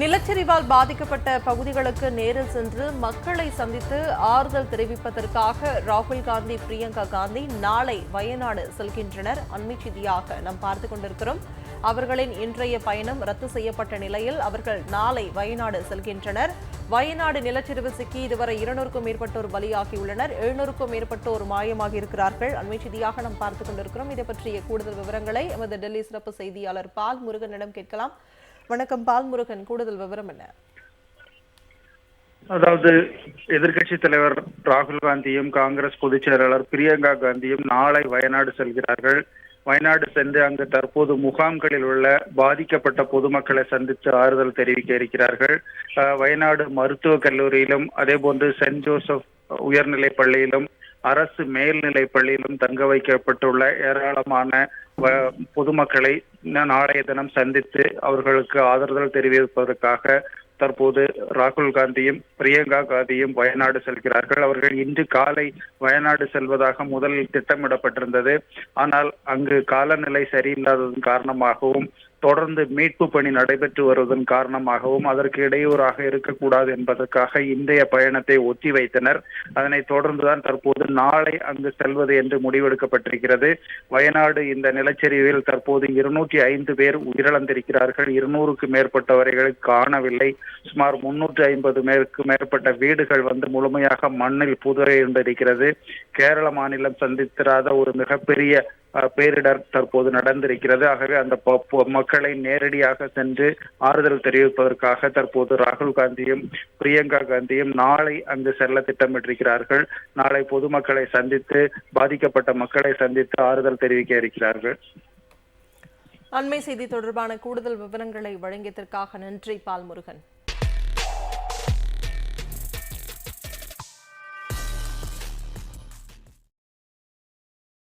நிலச்சரிவால் பாதிக்கப்பட்ட பகுதிகளுக்கு நேரில் சென்று மக்களை சந்தித்து ஆறுதல் தெரிவிப்பதற்காக ராகுல் காந்தி பிரியங்கா காந்தி நாளை வயநாடு செல்கின்றனர். அண்மை செய்தியாக நாம் பார்த்து கொண்டிருக்கிறோம். அவர்களின் இன்றைய பயணம் ரத்து செய்யப்பட்ட நிலையில் அவர்கள் நாளை வயநாடு செல்கின்றனர். வயநாடு நிலச்சரிவு சிக்கி இதுவரை இருநூறுக்கும் மேற்பட்டோர் பலியாகியுள்ளனர். எழுநூறுக்கும் மேற்பட்டோர் மாயமாகி இருக்கிறார்கள் அண்மை செய்தியாக நாம் பார்த்து கொண்டிருக்கிறோம். இதை பற்றிய கூடுதல் விவரங்களை எமது டெல்லி சிறப்பு செய்தியாளர் பால் முருகனிடம் கேட்கலாம். வணக்கம் பால்முருகன் கூடுதல் விவரம் என்ன? அதாவது எதிர்கட்சி தலைவர் ராகுல் காந்தியும் காங்கிரஸ் பொதுச் செயலாளர் பிரியங்கா காந்தியும் நாளை வயநாடு செல்கிறார்கள். வயநாடு சென்று அங்கு தற்போது முகாம்களில் உள்ள பாதிக்கப்பட்ட பொதுமக்களை சந்தித்து ஆறுதல் தெரிவிக்க இருக்கிறார்கள். வயநாடு மருத்துவக் கல்லூரியிலும் அதே போன்று சென்ட் ஜோசப் உயர்நிலைப் பள்ளியிலும் அரசு மேல்நிலைப் பள்ளியிலும் தங்க வைக்கப்பட்டுள்ள ஏராளமான பொதுமக்களை நாளைய தினம் சந்தித்து அவர்களுக்கு ஆதரவு தெரிவிப்பதற்காக தற்போது ராகுல் காந்தியும் பிரியங்கா காந்தியும் வயநாடு செல்கிறார்கள். அவர்கள் இன்று காலை வயநாடு செல்வதாக முதலில் திட்டமிடப்பட்டிருந்தது. ஆனால் அங்கு காலநிலை சரியில்லாததன் காரணமாகவும் தொடர்ந்து மீட்பு பணி நடைபெற்று வருவதன் காரணமாகவும் அதற்கு இடையூறாக இருக்கக்கூடாது என்பதற்காக இன்றைய பயணத்தை ஒத்தி வைத்தனர். அதனைத் தொடர்ந்துதான் தற்போது நாளை அங்கு செல்வது என்று முடிவெடுக்கப்பட்டிருக்கிறது. வயநாடு இந்த நிலச்சரிவில் தற்போது இருநூற்றி ஐந்து பேர் உயிரிழந்திருக்கிறார்கள். இருநூறுக்கு மேற்பட்டவர்களை காணவில்லை. சுமார் முன்னூற்றி ஐம்பது மேற்கு மேற்பட்ட வீடுகள் வந்து முழுமையாக மண்ணில் புதையுண்டிருக்கிறது கேரள மாநிலம் சந்தித்திராத ஒரு மிகப்பெரிய பேரிடர் தற்போது நடந்திருக்கிறது. ஆகவே அந்த மக்களை நேரடியாக சென்று ஆறுதல் தெரிவிப்பதற்காக தற்போது ராகுல் காந்தியும் பிரியங்கா காந்தியும் நாளை அங்கு செல்ல திட்டமிட்டிருக்கிறார்கள். நாளை பொதுமக்களை சந்தித்து பாதிக்கப்பட்ட மக்களை சந்தித்து ஆறுதல் தெரிவிக்க இருக்கிறார்கள். அண்மை செய்தி தொடர்பான கூடுதல் விவரங்களை வழங்கியதற்காக நன்றி பால்முருகன்.